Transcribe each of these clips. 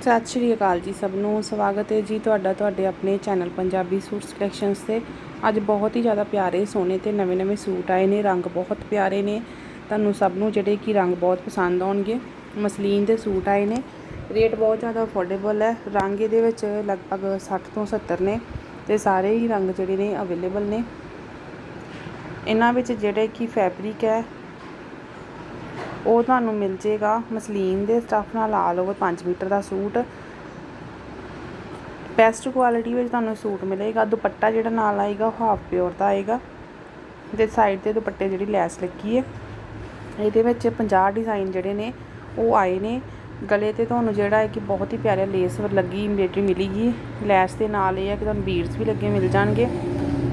ਸਤਿ ਸ਼੍ਰੀ ਅਕਾਲ ਜੀ ਸਭ ਨੂੰ। ਸਵਾਗਤ ਹੈ ਜੀ ਤੁਹਾਡਾ ਤੁਹਾਡੇ ਆਪਣੇ ਚੈਨਲ ਪੰਜਾਬੀ ਸੂਟ ਕਲੈਕਸ਼ਨਸ ਤੇ। ਅੱਜ ਬਹੁਤ ਹੀ ਜ਼ਿਆਦਾ ਪਿਆਰੇ ਸੋਹਣੇ ਤੇ ਨਵੇਂ-ਨਵੇਂ ਸੂਟ ਆਏ ਨੇ। ਰੰਗ ਬਹੁਤ ਪਿਆਰੇ ਨੇ। ਤੁਹਾਨੂੰ ਸਭ ਨੂੰ ਜਿਹੜੇ ਕਿ ਰੰਗ ਬਹੁਤ ਪਸੰਦ ਆਉਣਗੇ, ਮਸਲੀਨ ਦੇ ਸੂਟ ਆਏ ਨੇ। ਰੇਟ ਬਹੁਤ ਜ਼ਿਆਦਾ ਅਫੋਰਡੇਬਲ ਹੈ। ਰੰਗ ਇਹਦੇ ਵਿੱਚ ਲਗਭਗ 60 ਤੋਂ 70 ਨੇ ਤੇ ਸਾਰੇ ਹੀ ਰੰਗ ਜਿਹੜੇ ਨੇ ਅਵੇਲੇਬਲ ਨੇ। ਇਹਨਾਂ ਵਿੱਚ ਜਿਹੜੇ ਕਿ ਫੈਬਰਿਕ ਹੈ ਉਹ ਤੁਹਾਨੂੰ ਮਿਲ ਜੇਗਾ। ਮਸਲੀਨ ਦੇ ਸਟੱਫ ਨਾਲ ਆਲ ਓਵਰ 5 ਮੀਟਰ ਦਾ ਸੂਟ। ਬੈਸਟ ਕੁਆਲਿਟੀ ਵਿੱਚ ਤੁਹਾਨੂੰ ਸੂਟ ਮਿਲੇਗਾ। ਦੁਪੱਟਾ ਜਿਹੜਾ ਨਾਲ ਆਏਗਾ, ਉਹ ਹਾਫ ਪਿਓਰ ਦਾ ਆਏਗਾ। ਤੇ ਸਾਈਡ ਤੇ ਦੁਪੱਟੇ ਜਿਹੜੀ ਲੈਸ ਲੱਗੀ ਹੈ। ਇਹਦੇ ਵਿੱਚ 50 ਡਿਜ਼ਾਈਨ ਜਿਹੜੇ ਨੇ, ਉਹ ਆਏ ਨੇ। ਗਲੇ ਤੇ ਤੁਹਾਨੂੰ ਜਿਹੜਾ ਹੈ ਕਿ ਬਹੁਤ ਹੀ ਪਿਆਰਾ ਲੇਸ ਲੱਗੀ ਇੰਬੇਟਰੀ ਮਿਲੇਗੀ। ਲੈਸ ਦੇ ਨਾਲ ਇਹ ਹੈ ਕਿ ਤੁਹਾਨੂੰ ਬੀਡਸ ਵੀ ਲੱਗੇ ਮਿਲ ਜਾਣਗੇ।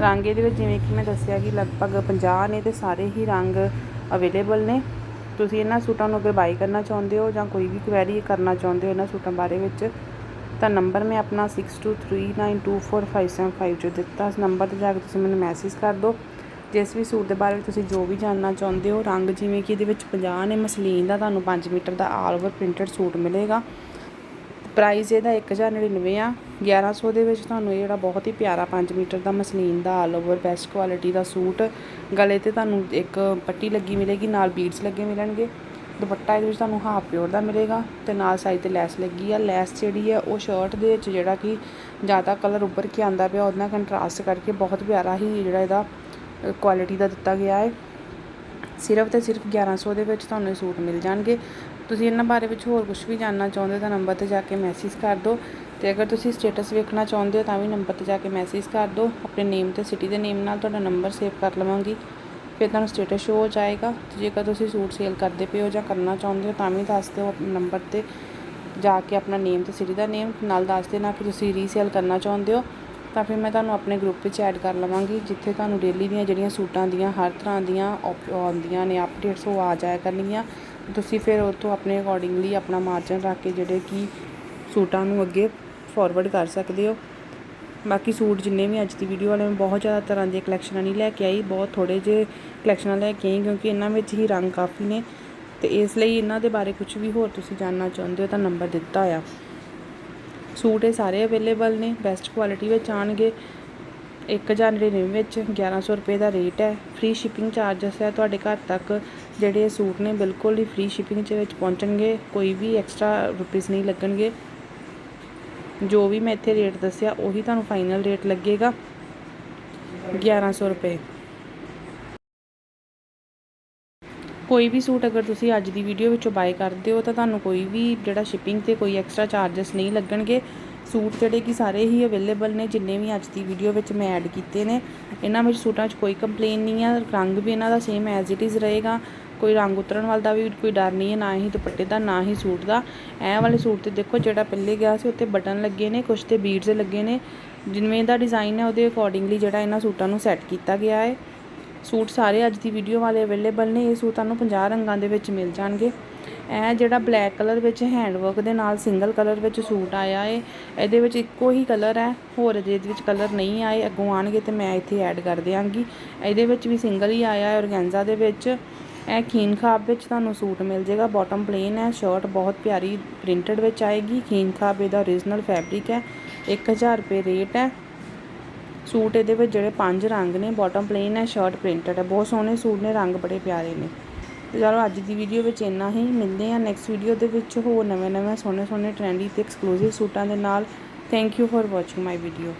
ਰੰਗ ਇਹਦੇ ਵਿੱਚ ਜਿਵੇਂ ਕਿ ਮੈਂ ਦੱਸਿਆ ਕਿ ਲਗਭਗ 50 ਨੇ ਤੇ ਸਾਰੇ ਹੀ ਰੰਗ ਅਵੇਲੇਬਲ ਨੇ। ਤੁਸੀਂ ਇਹਨਾਂ ਸੂਟਾਂ ਨੂੰ ਅਗਰ ਬਾਈ ਕਰਨਾ ਚਾਹੁੰਦੇ ਹੋ ਜਾਂ ਕੋਈ ਵੀ ਕੁਐਰੀ ਕਰਨਾ ਚਾਹੁੰਦੇ ਹੋ ਇਹਨਾਂ ਸੂਟਾਂ ਬਾਰੇ ਵਿੱਚ, ਤਾਂ ਨੰਬਰ ਮੈਂ ਆਪਣਾ 6239245755 ਜੋ ਦਿੱਤਾ ਇਸ ਨੰਬਰ ਤੇ ਜਾ ਕੇ ਤੁਸੀਂ ਮੈਨੂੰ ਮੈਸੇਜ ਕਰ ਦਿਓ। ਜਿਸ ਵੀ ਸੂਟ ਦੇ ਬਾਰੇ ਵਿੱਚ ਤੁਸੀਂ ਜੋ ਵੀ ਜਾਣਨਾ ਚਾਹੁੰਦੇ ਹੋ, ਰੰਗ ਜਿਵੇਂ ਕਿ ਇਹਦੇ ਵਿੱਚ 50 ਨੇ, ਮਸਲੀਨ ਦਾ ਤੁਹਾਨੂੰ 5 ਮੀਟਰ ਦਾ ਆਲ ਓਵਰ ਪ੍ਰਿੰਟਡ ਸੂਟ ਮਿਲੇਗਾ। ਪ੍ਰਾਈਸ ਇਹਦਾ 1099 ਆ। 1100 ਦੇ ਵਿੱਚ ਤੁਹਾਨੂੰ ਇਹ ਜਿਹੜਾ ਬਹੁਤ ਹੀ ਪਿਆਰਾ 5 ਮੀਟਰ ਦਾ ਮਸਲੀਨ ਦਾ ਆਲ ਓਵਰ ਬੈਸਟ ਕੁਆਲਿਟੀ ਦਾ ਸੂਟ, ਗਲੇ ਤੇ ਤੁਹਾਨੂੰ ਇੱਕ ਪੱਟੀ ਲੱਗੀ ਮਿਲੇਗੀ, ਨਾਲ ਬੀਡਸ ਲੱਗੇ ਮਿਲਣਗੇ। ਦੁਪੱਟਾ ਇਹਦੇ ਵਿੱਚ ਤੁਹਾਨੂੰ ਹਾਫ ਪਿਓਰ ਦਾ ਮਿਲੇਗਾ ਤੇ ਨਾਲ ਸਾਈਡ ਤੇ ਲੈਸ ਲੱਗੀ ਆ। ਲੈਸ ਜਿਹੜੀ ਆ ਉਹ ਸ਼ਰਟ ਦੇ ਵਿੱਚ ਜਿਹੜਾ ਕਿ ਜ਼ਿਆਦਾ ਕਲਰ ਉੱਭਰ ਕੇ ਆਂਦਾ ਪਿਆ, ਉਹਦੇ ਨਾਲ ਕੰਟਰਾਸਟ ਕਰਕੇ ਬਹੁਤ ਪਿਆਰਾ ਹੀ ਜਿਹੜਾ ਇਹਦਾ ਕੁਆਲਿਟੀ ਦਾ ਦਿੱਤਾ ਗਿਆ ਹੈ। ਸਿਰਫ ਤੇ ਸਿਰਫ 1100 ਦੇ ਵਿੱਚ ਤੁਹਾਨੂੰ ਇਹ ਸੂਟ ਮਿਲ ਜਾਣਗੇ। ਤੁਸੀਂ ਇਹਨਾਂ ਬਾਰੇ ਵਿੱਚ ਹੋਰ ਕੁਝ ਵੀ ਜਾਣਨਾ ਚਾਹੁੰਦੇ ਤਾਂ ਨੰਬਰ ਤੇ ਜਾ ਕੇ ਮੈਸੇਜ ਕਰ ਦਿਓ। ਤੇ ਅਗਰ ਤੁਸੀਂ ਸਟੇਟਸ ਵੇਖਣਾ ਚਾਹੁੰਦੇ ਹੋ ਤਾਂ ਵੀ ਨੰਬਰ ਤੇ ਜਾ ਕੇ ਮੈਸੇਜ ਕਰ ਦਿਓ। ਆਪਣੇ ਨੇਮ ਤੇ ਸਿਟੀ ਦੇ ਨੇਮ ਨਾਲ ਤੁਹਾਡਾ ਨੰਬਰ ਸੇਵ ਕਰ ਲਵਾਂਗੀ। ਫਿਰ ਤੁਹਾਨੂੰ ਸਟੇਟਸ ਸ਼ੋ ਹੋ ਜਾਏਗਾ। ਜੇਕਰ ਤੁਸੀਂ ਸੂਟ ਸੇਲ ਕਰਦੇ ਪਏ ਹੋ ਜਾਂ ਕਰਨਾ ਚਾਹੁੰਦੇ ਹੋ ਤਾਂ ਵੀ ਦੱਸ ਦਿਓ ਨੰਬਰ ਤੇ। ਜਾ ਕੇ ਆਪਣਾ ਨੇਮ ਤੇ ਸਿਟੀ ਦਾ ਨੇਮ ਨਾਲ ਦੱਸ ਦੇਣਾ ਕਿ ਤੁਸੀਂ ਰੀਸੇਲ ਕਰਨਾ ਚਾਹੁੰਦੇ ਹੋ। ਤਾਂ ਫਿਰ ਮੈਂ ਤੁਹਾਨੂੰ ਆਪਣੇ ਗਰੁੱਪ ਵਿੱਚ ਐਡ ਕਰ ਲਵਾਂਗੀ, ਜਿੱਥੇ ਤੁਹਾਨੂੰ ਡੇਲੀ ਦੀਆਂ ਜਿਹੜੀਆਂ ਸੂਟਾਂ ਦੀਆਂ, ਹਰ ਤਰ੍ਹਾਂ ਦੀਆਂ ਆਉਂਦੀਆਂ ਨੇ ਅਪਡੇਟਸ ਉਹ ਆ ਜਾਇਆ ਕਰਨਗੀਆਂ। ਤੁਸੀਂ ਫਿਰ ਉੱਥੋਂ ਆਪਣੇ ਅਕੋਰਡਿੰਗਲੀ ਆਪਣਾ ਮਾਰਜਨ ਰੱਖ ਕੇ ਜਿਹੜੇ ਕਿ ਸੂਟਾਂ ਨੂੰ ਅੱਗੇ ਫਾਰਵਰਡ ਕਰ ਸਕਦੇ ਹੋ। ਬਾਕੀ ਸੂਟ ਜਿੰਨੇ ਵੀ ਅੱਜ ਦੀ ਵੀਡੀਓ ਵਾਲੇ, ਮੈਂ ਬਹੁਤ ਜ਼ਿਆਦਾ ਤਰ੍ਹਾਂ ਦੀਆਂ ਕਲੈਕਸ਼ਨਾਂ ਨਹੀਂ ਲੈ ਕੇ ਆਈ, ਬਹੁਤ ਥੋੜੇ ਜਿਹੇ ਕਲੈਕਸ਼ਨਾਂ ਲੈ ਕੇ ਆਈ, ਕਿਉਂਕਿ ਇਹਨਾਂ ਵਿੱਚ ਹੀ ਰੰਗ ਕਾਫੀ ਨੇ। ਤੇ ਇਸ ਲਈ ਇਹਨਾਂ ਦੇ ਬਾਰੇ ਕੁਝ ਵੀ ਹੋਰ ਤੁਸੀਂ ਜਾਣਨਾ ਚਾਹੁੰਦੇ ਹੋ ਤਾਂ ਨੰਬਰ ਦਿੱਤਾ ਆ। ਸੂਟ ਇਹ ਸਾਰੇ ਅਵੇਲੇਬਲ ਨੇ ਬੈਸਟ ਕੁਆਲਿਟੀ ਵਿੱਚ ਆਣਗੇ 1099 ਵਿੱਚ 1100 ਰੁਪਏ ਦਾ ਰੇਟ ਹੈ। ਫ੍ਰੀ ਸ਼ਿਪਿੰਗ ਚਾਰजेस ਹੈ ਤੁਹਾਡੇ ਘਰ ਤੱਕ। ਜਿਹੜੇ ਇਹ ਸੂਟ ਨੇ ਬਿਲਕੁਲ ਹੀ ਫ੍ਰੀ ਸ਼ਿਪਿੰਗ ਦੇ ਵਿੱਚ ਪਹੁੰਚਣਗੇ। ਕੋਈ ਵੀ ਐਕਸਟਰਾ ਰੁਪੀਸ ਨਹੀਂ ਲੱਗਣਗੇ। ਜੋ ਵੀ ਮੈਂ ਇੱਥੇ ਰੇਟ ਦੱਸਿਆ, ਉਹੀ ਤੁਹਾਨੂੰ ਫਾਈਨਲ ਰੇਟ ਲੱਗੇਗਾ। 1100 ਰੁਪਏ। ਕੋਈ ਵੀ ਸੂਟ ਅਗਰ ਤੁਸੀਂ ਅੱਜ ਦੀ ਵੀਡੀਓ ਵਿੱਚੋਂ ਬਾਏ ਕਰਦੇ ਹੋ ਤਾਂ ਤੁਹਾਨੂੰ ਕੋਈ ਵੀ ਜਿਹੜਾ ਸ਼ਿਪਿੰਗ ਤੇ ਕੋਈ ਐਕਸਟਰਾ ਚਾਰजेस ਨਹੀਂ ਲੱਗਣਗੇ। ਸੂਟ ਜਿਹੜੇ ਕਿ ਸਾਰੇ ਹੀ ਅਵੇਲੇਬਲ ਨੇ, ਜਿੰਨੇ ਵੀ ਅੱਜ ਦੀ ਵੀਡੀਓ ਵਿੱਚ ਮੈਂ ਐਡ ਕੀਤੇ ਨੇ। ਇਹਨਾਂ ਵਿੱਚ ਸੂਟਾਂ 'ਚ ਕੋਈ ਕੰਪਲੇਨ ਨਹੀਂ ਆ, ਰੰਗ ਵੀ ਇਹਨਾਂ ਦਾ ਸੇਮ ਐਜ਼ ਇਟ ਇਜ਼ ਰਹੇਗਾ। ਕੋਈ ਰੰਗ ਉਤਰਨ ਵਾਲਾ ਦਾ ਵੀ ਕੋਈ ਡਰ ਨਹੀਂ ਹੈ, ਨਾ ਹੀ ਦੁਪੱਟੇ ਦਾ, ਨਾ ਹੀ ਸੂਟ ਦਾ। ਐ ਵਾਲੇ ਸੂਟ ਤੇ ਦੇਖੋ ਜਿਹੜਾ ਪਹਿਲੇ ਗਿਆ ਸੀ, ਉੱਤੇ ਬਟਨ ਲੱਗੇ ਨੇ ਕੁਝ ਤੇ ਬੀਡਸ ਲੱਗੇ ਨੇ। ਜਿਵੇਂ ਦਾ ਡਿਜ਼ਾਈਨ ਹੈ, ਉਹਦੇ ਅਕੋਰਡਿੰਗਲੀ ਜਿਹੜਾ ਇਹਨਾਂ ਸੂਟਾਂ ਨੂੰ ਸੈੱਟ ਕੀਤਾ ਗਿਆ ਹੈ। ਸੂਟ ਸਾਰੇ ਅੱਜ ਦੀ ਵੀਡੀਓ ਵਾਲੇ ਅਵੇਲੇਬਲ ਨੇ, ਇਹ ਸੂਟ ਤੁਹਾਨੂੰ 50 ਰੰਗਾਂ ਦੇ ਵਿੱਚ ਮਿਲ ਜਾਣਗੇ। ਇਹ ਜਿਹੜਾ ਬਲੈਕ ਕਲਰ ਵਿੱਚ ਹੈਂਡ ਵਰਕ ਦੇ ਨਾਲ ਸਿੰਗਲ ਕਲਰ ਵਿੱਚ ਸੂਟ ਆਇਆ ਏ, ਇਹਦੇ ਵਿੱਚ ਇੱਕੋ ਹੀ ਕਲਰ ਹੈ, ਹੋਰ ਇਹਦੇ ਵਿੱਚ ਕਲਰ ਨਹੀਂ ਆਏ, ਅੱਗੋਂ ਆਣਗੇ ਤੇ ਮੈਂ ਇੱਥੇ ਐਡ ਕਰ ਦਿਆਂਗੀ। ਇਹਦੇ ਵਿੱਚ ਵੀ ਸਿੰਗਲ ਹੀ ਆਇਆ ਹੈ ਔਰਗੈਂਜ਼ਾ ਦੇ ਵਿੱਚ। ਇਹ ਖੀਨ ਖਾਬ ਵਿੱਚ ਤੁਹਾਨੂੰ ਸੂਟ ਮਿਲ ਜਾਏਗਾ ਬਾਟਮ ਪਲੇਨ ਹੈ ਸ਼ਰਟ ਬਹੁਤ ਪਿਆਰੀ ਪ੍ਰਿੰਟਡ ਵਿੱਚ ਆਏਗੀ। ਖੀਨ ਖਾਬ ਇਹਦਾ origignal ਫੈਬਰਿਕ ਹੈ 1000 ਰੁਪਏ ਰੇਟ ਹੈ। ਸੂਟ ਇਹਦੇ ਵਿੱਚ ਜਿਹੜੇ ਪੰਜ ਰੰਗ ਨੇ ਬਾਟਮ ਪਲੇਨ ਹੈ ਸ਼ਰਟ ਪ੍ਰਿੰਟਡ ਹੈ। ਬਹੁਤ ਸੋਹਣੇ ਸੂਟ ਨੇ, ਰੰਗ ਬੜੇ ਪਿਆਰੇ ਨੇ। ਤੇ ਚਲੋ ਅੱਜ ਦੀ ਵੀਡੀਓ ਵਿੱਚ ਇੰਨਾ ਹੀ। ਮਿਲਦੇ ਆ ਨੈਕਸਟ ਵੀਡੀਓ ਦੇ ਵਿੱਚ ਹੋਰ ਨਵੇਂ ਨਵੇਂ ਸੋਹਣੇ ਸੋਹਣੇ ਟ੍ਰੈਂਡੀ ਤੇ ਐਕਸਕਲੂਸਿਵ ਸੂਟਾਂ ਦੇ ਨਾਲ। Thank you for watching my video